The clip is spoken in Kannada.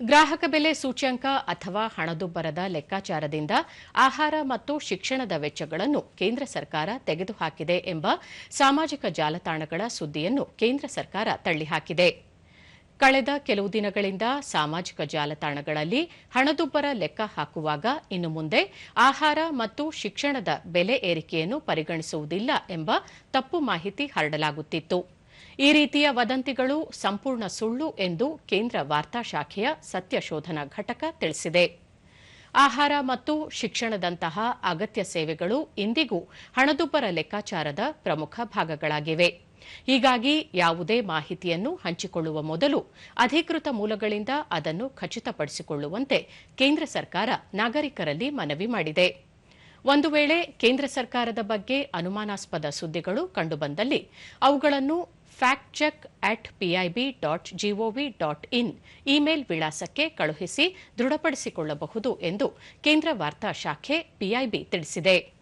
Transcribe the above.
ಗ್ರಾಹಕ ಬೆಲೆ ಸೂಚ್ಯಂಕ ಅಥವಾ ಹಣದುಬ್ಬರದ ಲೆಕ್ಕಾಚಾರದಿಂದ ಆಹಾರ ಮತ್ತು ಶಿಕ್ಷಣದ ವೆಚ್ಚಗಳನ್ನು ಕೇಂದ್ರ ಸರ್ಕಾರ ತೆಗೆದುಹಾಕಿದೆ ಎಂಬ ಸಾಮಾಜಿಕ ಜಾಲತಾಣಗಳ ಸುದ್ದಿಯನ್ನು ಕೇಂದ್ರ ಸರ್ಕಾರ ತಳ್ಳಿಹಾಕಿದೆ. ಕಳೆದ ಕೆಲವು ದಿನಗಳಿಂದ ಸಾಮಾಜಿಕ ಜಾಲತಾಣಗಳಲ್ಲಿ ಹಣದುಬ್ಬರ ಲೆಕ್ಕ ಹಾಕುವಾಗ ಇನ್ನು ಮುಂದೆ ಆಹಾರ ಮತ್ತು ಶಿಕ್ಷಣದ ಬೆಲೆ ಏರಿಕೆಯನ್ನು ಪರಿಗಣಿಸುವುದಿಲ್ಲ ಎಂಬ ತಪ್ಪು ಮಾಹಿತಿ ಹರಡಲಾಗುತ್ತಿತ್ತು. ಈ ರೀತಿಯ ವದಂತಿಗಳು ಸಂಪೂರ್ಣ ಸುಳ್ಳು ಎಂದು ಕೇಂದ್ರ ವಾರ್ತಾ ಶಾಖೆಯ ಸತ್ಯಶೋಧನಾ ಘಟಕ ತಿಳಿಸಿದೆ. ಆಹಾರ ಮತ್ತು ಶಿಕ್ಷಣದಂತಹ ಅಗತ್ಯ ಸೇವೆಗಳು ಇಂದಿಗೂ ಹಣದುಬ್ಬರ ಲೆಕ್ಕಾಚಾರದ ಪ್ರಮುಖ ಭಾಗಗಳಾಗಿವೆ. ಹೀಗಾಗಿ ಯಾವುದೇ ಮಾಹಿತಿಯನ್ನು ಹಂಚಿಕೊಳ್ಳುವ ಮೊದಲು ಅಧಿಕೃತ ಮೂಲಗಳಿಂದ ಅದನ್ನು ಖಚಿತಪಡಿಸಿಕೊಳ್ಳುವಂತೆ ಕೇಂದ್ರ ಸರ್ಕಾರ ನಾಗರಿಕರಲ್ಲಿ ಮನವಿ ಮಾಡಿದೆ. ಒಂದು ವೇಳೆ ಕೇಂದ್ರ ಸರ್ಕಾರದ ಬಗ್ಗೆ ಅನುಮಾನಾಸ್ಪದ ಸುದ್ದಿಗಳು ಕಂಡುಬಂದಲ್ಲಿ ಅವುಗಳನ್ನು fact check at PIB dot G O V dot in email ವಿಳಾಸಕ್ಕೆ ಕಳುಹಿಸಿ ದೃಢಪಡಿಸಿಕೊಳ್ಳಬಹುದು ಎಂದು ಕೇಂದ್ರ ವಾರ್ತಾ ಶಾಖೆ ಪಿಐಬಿ ತಿಳಿಸಿದೆ.